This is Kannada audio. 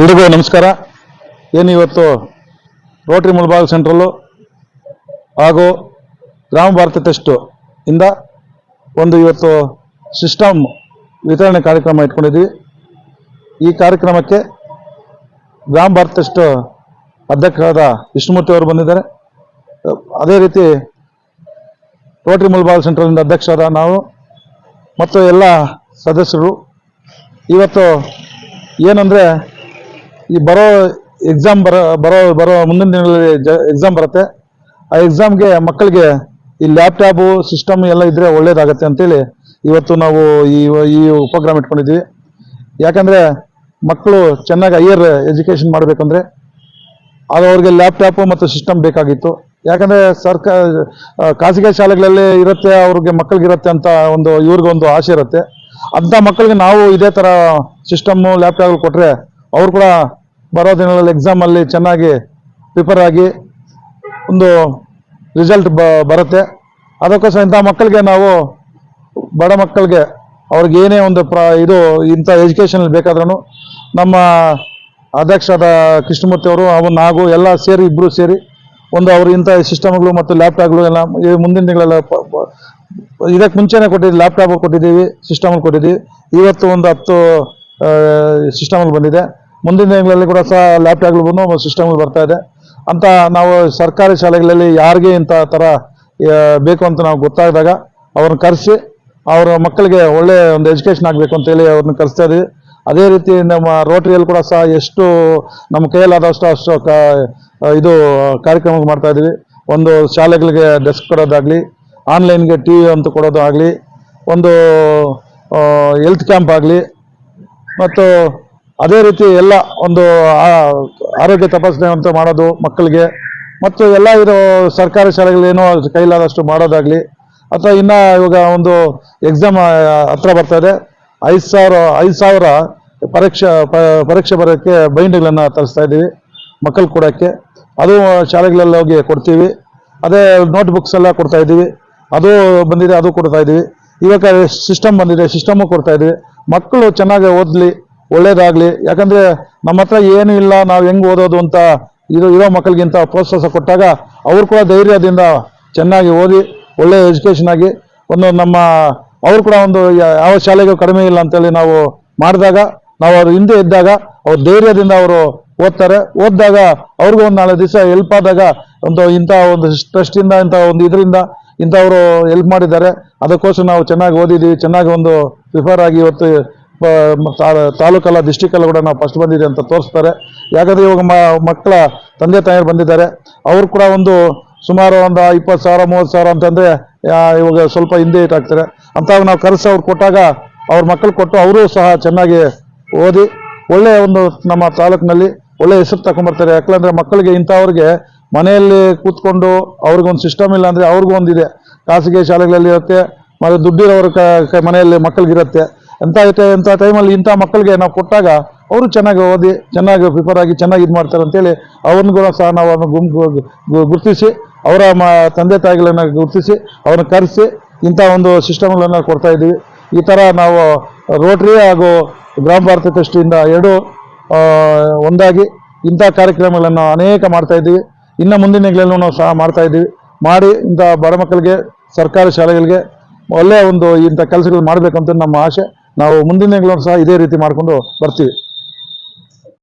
ಎಲ್ರಿಗೂ ನಮಸ್ಕಾರ. ಏನು ಇವತ್ತು ರೋಟರಿ ಮುಲ್ಬಾಗ್ ಸೆಂಟ್ರಲ್ಲು ಹಾಗೂ ಗ್ರಾಮ ಭಾರತ ಟೆಸ್ಟು ಇಂದ ಒಂದು ಇವತ್ತು ಸಿಸ್ಟಮ್ ವಿತರಣೆ ಕಾರ್ಯಕ್ರಮ ಇಟ್ಕೊಂಡಿದ್ವಿ. ಈ ಕಾರ್ಯಕ್ರಮಕ್ಕೆ ಗ್ರಾಮ ಭಾರತ ಟೆಸ್ಟ್ ಅಧ್ಯಕ್ಷರಾದ ವಿಷ್ಣುಮೂರ್ತಿ ಅವರು ಬಂದಿದ್ದಾರೆ. ಅದೇ ರೀತಿ ರೋಟರಿ ಮುಳಬಾಗ ಸೆಂಟ್ರಲಿಂದ ಅಧ್ಯಕ್ಷರಾದ ನಾವು ಮತ್ತು ಎಲ್ಲ ಸದಸ್ಯರು. ಇವತ್ತು ಏನಂದರೆ ಈ ಬರೋ ಎಕ್ಸಾಮ್ ಬರೋ ಬರೋ ಬರೋ ಮುಂದಿನ ದಿನಗಳಲ್ಲಿ ಎಕ್ಸಾಮ್ ಬರುತ್ತೆ. ಆ ಎಕ್ಸಾಮ್ಗೆ ಮಕ್ಕಳಿಗೆ ಈ ಲ್ಯಾಪ್ಟಾಪು ಸಿಸ್ಟಮ್ ಎಲ್ಲ ಇದ್ರೆ ಒಳ್ಳೇದಾಗತ್ತೆ ಅಂತೇಳಿ ಇವತ್ತು ನಾವು ಈ ಈ ಉಪಕ್ರಮ ಇಟ್ಕೊಂಡಿದ್ವಿ ಯಾಕಂದ್ರೆ ಮಕ್ಕಳು ಚೆನ್ನಾಗಿ ಹೈಯರ್ ಎಜುಕೇಷನ್ ಮಾಡಬೇಕಂದ್ರೆ ಅದು ಅವ್ರಿಗೆ ಲ್ಯಾಪ್ಟಾಪು ಮತ್ತು ಸಿಸ್ಟಮ್ ಬೇಕಾಗಿತ್ತು. ಯಾಕಂದ್ರೆ ಸರ್ಕಾರ ಖಾಸಗಿ ಶಾಲೆಗಳಲ್ಲಿ ಇರುತ್ತೆ, ಅವ್ರಿಗೆ ಮಕ್ಕಳಿಗಿರುತ್ತೆ ಅಂತ ಒಂದು ಇವ್ರಿಗೊಂದು ಆಸೆ ಇರುತ್ತೆ. ಅಂಥ ಮಕ್ಕಳಿಗೆ ನಾವು ಇದೇ ಥರ ಸಿಸ್ಟಮ್ಮು ಲ್ಯಾಪ್ಟಾಪ್ ಕೊಟ್ಟರೆ ಅವ್ರು ಕೂಡ ಬರೋ ದಿನಗಳಲ್ಲಿ ಎಕ್ಸಾಮಲ್ಲಿ ಚೆನ್ನಾಗಿ ಪ್ರಿಪೇರ್ ಆಗಿ ಒಂದು ರಿಸಲ್ಟ್ ಬರುತ್ತೆ. ಅದಕ್ಕೋಸ್ಕರ ಇಂಥ ಮಕ್ಕಳಿಗೆ ನಾವು, ಬಡ ಮಕ್ಕಳಿಗೆ ಅವ್ರಿಗೆ ಏನೇ ಒಂದು ಪ್ರ, ಇದು ಇಂಥ ಎಜುಕೇಷನ್ ಬೇಕಾದ್ರೂ ನಮ್ಮ ಅಧ್ಯಕ್ಷರಾದ ಕೃಷ್ಣಮೂರ್ತಿ ಅವರು ಅವನು ಹಾಗೂ ಎಲ್ಲ ಸೇರಿ ಇಬ್ಬರು ಸೇರಿ ಒಂದು ಅವರು ಇಂಥ ಸಿಸ್ಟಮ್ಗಳು ಮತ್ತು ಲ್ಯಾಪ್ಟಾಪ್ಗಳು ಎಲ್ಲ ಮುಂದಿನ ಪ- ಇದಕ್ಕೆ ಮುಂಚೆನೇ ಕೊಟ್ಟಿದ್ದೀವಿ ಲ್ಯಾಪ್ಟಾಪ್ ಕೊಟ್ಟಿದ್ದೀವಿ ಸಿಸ್ಟಮ್ಗಳು ಕೊಟ್ಟಿದ್ದೀವಿ. ಇವತ್ತು ಒಂದು ಹತ್ತು ಸಿಸ್ಟಮ್ಗಳು ಬಂದಿದೆ. ಮುಂದಿನ ದಿನಗಳಲ್ಲಿ ಕೂಡ ಸಹ ಲ್ಯಾಪ್ಟಾಪ್ಗಳು ಸಿಸ್ಟಮ್ಗಳು ಬರ್ತಾ ಇದೆ. ಅಂತ ನಾವು ಸರ್ಕಾರಿ ಶಾಲೆಗಳಲ್ಲಿ ಯಾರಿಗೆ ಇಂಥ ಥರ ಬೇಕು ಅಂತ ನಾವು ಗೊತ್ತಾದಾಗ ಅವ್ರನ್ನ ಕರೆಸಿ ಅವರ ಮಕ್ಕಳಿಗೆ ಒಳ್ಳೆ ಒಂದು ಎಜುಕೇಷನ್ ಆಗಬೇಕು ಅಂತೇಳಿ ಅವ್ರನ್ನ ಕರೆಸ್ತಾ ಇದ್ದೀವಿ ಅದೇ ರೀತಿ ನಮ್ಮ ರೋಟರಿಯಲ್ಲಿ ಕೂಡ ಸಹ ಎಷ್ಟು ನಮ್ಮ ಕೈಯಲ್ಲಾದಷ್ಟು ಅಷ್ಟು ಕ ಇದು ಕಾರ್ಯಕ್ರಮ ಮಾಡ್ತಾ ಇದ್ದೀವಿ ಒಂದು ಶಾಲೆಗಳಿಗೆ ಡೆಸ್ಕ್ ಕೊಡೋದಾಗಲಿ ಆನ್ಲೈನ್ಗೆ ಟಿ ವಿ ಅಂತ ಕೊಡೋದು ಆಗಲಿ ಒಂದು ಹೆಲ್ತ್ ಕ್ಯಾಂಪ್ ಆಗಲಿ, ಮತ್ತು ಅದೇ ರೀತಿ ಎಲ್ಲ ಒಂದು ಆರೋಗ್ಯ ತಪಾಸಣೆ ಅಂತ ಮಾಡೋದು ಮಕ್ಕಳಿಗೆ, ಮತ್ತು ಎಲ್ಲ ಇರೋ ಸರ್ಕಾರಿ ಶಾಲೆಗಳೇನೋ ಕೈಲಾದಷ್ಟು ಮಾಡೋದಾಗಲಿ, ಅಥವಾ ಇನ್ನು ಇವಾಗ ಒಂದು ಎಕ್ಸಾಮ್ ಹತ್ರ ಬರ್ತಾ ಇದೆ, ಐದು ಸಾವಿರ ಐದು ಸಾವಿರ ಪರೀಕ್ಷೆ ಪರೀಕ್ಷೆ ಬರೋಕ್ಕೆ ಬೈಂಡ್ಗಳನ್ನು ತರಿಸ್ತಾ ಇದ್ದೀವಿ, ಮಕ್ಕಳು ಕೊಡೋಕ್ಕೆ. ಅದು ಶಾಲೆಗಳಲ್ಲಿ ಹೋಗಿ ಕೊಡ್ತೀವಿ. ಅದೇ ನೋಟ್ ಬುಕ್ಸ್ ಎಲ್ಲ ಕೊಡ್ತಾ ಇದ್ದೀವಿ. ಅದು ಬಂದಿದೆ, ಅದು ಕೊಡ್ತಾ ಇದ್ದೀವಿ. ಇವಾಗ ಸಿಸ್ಟಮ್ ಬಂದಿದೆ ಸಿಸ್ಟಮು ಕೊಡ್ತಾ ಇದ್ದೀವಿ. ಮಕ್ಕಳು ಚೆನ್ನಾಗಿ ಓದಲಿ. ಒಳ್ಳೇದಾಗ್ಲಿ. ಯಾಕಂದ್ರೆ ನಮ್ಮ ಹತ್ರ ಏನೂ ಇಲ್ಲ, ನಾವು ಹೆಂಗೆ ಓದೋದು ಅಂತ ಇದು ಇರೋ ಮಕ್ಕಳಿಗಿಂತ ಪ್ರೋತ್ಸಾಹ ಕೊಟ್ಟಾಗ ಅವ್ರು ಕೂಡ ಧೈರ್ಯದಿಂದ ಚೆನ್ನಾಗಿ ಓದಿ, ಒಳ್ಳೆ ಎಜುಕೇಷನ್ ಆಗಿ ಒಂದು ನಮ್ಮ, ಅವ್ರು ಕೂಡ ಒಂದು ಯಾವ ಶಾಲೆಗೂ ಕಡಿಮೆ ಇಲ್ಲ ಅಂತೇಳಿ ನಾವು ಮಾಡಿದಾಗ, ನಾವು ಅವ್ರ ಹಿಂದೆ ಇದ್ದಾಗ ಅವ್ರ ಧೈರ್ಯದಿಂದ ಅವರು ಓದ್ತಾರೆ. ಓದಿದಾಗ ಅವ್ರಿಗೂ ಒಂದು ನಾಳೆ ದಿವಸ ಹೆಲ್ಪ್ ಆದಾಗ ಒಂದು ಇಂಥ ಒಂದು ಟ್ರಸ್ಟಿಂದ ಇಂಥ ಒಂದು ಇದರಿಂದ ಇಂಥವರು ಹೆಲ್ಪ್ ಮಾಡಿದ್ದಾರೆ. ಅದಕ್ಕೋಸ್ಕರ ನಾವು ಚೆನ್ನಾಗಿ ಓದಿದ್ದೀವಿ ಚೆನ್ನಾಗಿ ಒಂದು ಪ್ರಿಫರ್ ಆಗಿ ಇವತ್ತು ತಾಲೂಕಲ್ಲ ಡಿಸ್ಟಿಕಲ್ಲ ಕೂಡ ನಾವು ಫಸ್ಟ್ ಬಂದಿದೆ ಅಂತ ತೋರಿಸ್ತಾರೆ. ಯಾಕಂದರೆ ಇವಾಗ ಮಕ್ಕಳ ತಂದೆ ತಾಯಿಯರು ಬಂದಿದ್ದಾರೆ. ಅವರು ಕೂಡ ಒಂದು ಸುಮಾರು ಒಂದು ಇಪ್ಪತ್ತು ಸಾವಿರ, ಮೂವತ್ತು ಸಾವಿರ ಅಂತಂದರೆ ಇವಾಗ ಸ್ವಲ್ಪ ಹಿಂದೆ ಇಟ್ಟಾಗ್ತಾರೆ ಅಂಥವಾಗ ನಾವು ಕರೆಸಿ ಅವ್ರು ಕೊಟ್ಟಾಗ ಅವ್ರ ಮಕ್ಕಳು ಕೊಟ್ಟು ಅವರು ಸಹ ಚೆನ್ನಾಗಿ ಓದಿ ಒಳ್ಳೆಯ ಒಂದು ನಮ್ಮ ತಾಲೂಕಿನಲ್ಲಿ ಒಳ್ಳೆಯ ಹೆಸರು ತಗೊಂಡ್ಬರ್ತಾರೆ ಯಾಕಂದರೆ ಮಕ್ಕಳಿಗೆ ಇಂಥವ್ರಿಗೆ ಮನೆಯಲ್ಲಿ ಕೂತ್ಕೊಂಡು ಅವ್ರಿಗೊಂದು ಸಿಸ್ಟಮ್ ಇಲ್ಲ ಅಂದರೆ ಅವ್ರಿಗೂ ಒಂದಿದೆ. ಖಾಸಗಿ ಶಾಲೆಗಳಲ್ಲಿ ಇರುತ್ತೆ, ಮತ್ತು ದುಡ್ಡಿರೋರ ಕ- ಮನೆಯಲ್ಲಿ ಮಕ್ಕಳಿಗಿರುತ್ತೆ. ಐತೆ ಇಂಥ ಟೈಮಲ್ಲಿ ಇಂಥ ಮಕ್ಕಳಿಗೆ ನಾವು ಕೊಟ್ಟಾಗ ಅವರು ಚೆನ್ನಾಗಿ ಓದಿ, ಚೆನ್ನಾಗಿ ಪ್ರಿಪೇರ್ ಆಗಿ ಚೆನ್ನಾಗಿ ಇದು ಮಾಡ್ತಾರೆ ಅಂತೇಳಿ ಅವ್ರನ್ನ ಕೂಡ ಸಹ ನಾವು ಅವ್ರನ್ನ ಗುಂಪು ಗುರುತಿಸಿ, ಅವರ ಮ, ತಂದೆ ತಾಯಿಗಳನ್ನ ಗುರುತಿಸಿ, ಅವ್ರನ್ನ ಕರೆಸಿ ಇಂಥ ಒಂದು ಸಿಸ್ಟಮ್ಗಳನ್ನು ಕೊಡ್ತಾ ಇದ್ದೀವಿ. ಈ ಥರ ನಾವು ರೋಟ್ರಿ ಹಾಗೂ ಗ್ರಾಮ ಭಾರತ ದೃಷ್ಟಿಯಿಂದ ಎರಡು ಒಂದಾಗಿ ಇಂಥ ಕಾರ್ಯಕ್ರಮಗಳನ್ನು ಅನೇಕ ಮಾಡ್ತಾ ಇದ್ದೀವಿ. ಇನ್ನು ಮುಂದಿನ ನಾವು ಸಹ ಮಾಡ್ತಾ ಇದ್ದೀವಿ. ಮಾಡಿ ಇಂಥ ಬಡ ಮಕ್ಕಳಿಗೆ, ಸರ್ಕಾರಿ ಶಾಲೆಗಳಿಗೆ ಒಳ್ಳೆಯ ಒಂದು ಇಂಥ ಕೆಲಸಗಳು ಮಾಡಬೇಕಂತ ನಮ್ಮ ಆಸೆ. ನಾವು ಮುಂದಿನ ಸಹ ಇದೇ ರೀತಿ ಮಾಡಿಕೊಂಡು ಬರ್ತೀವಿ.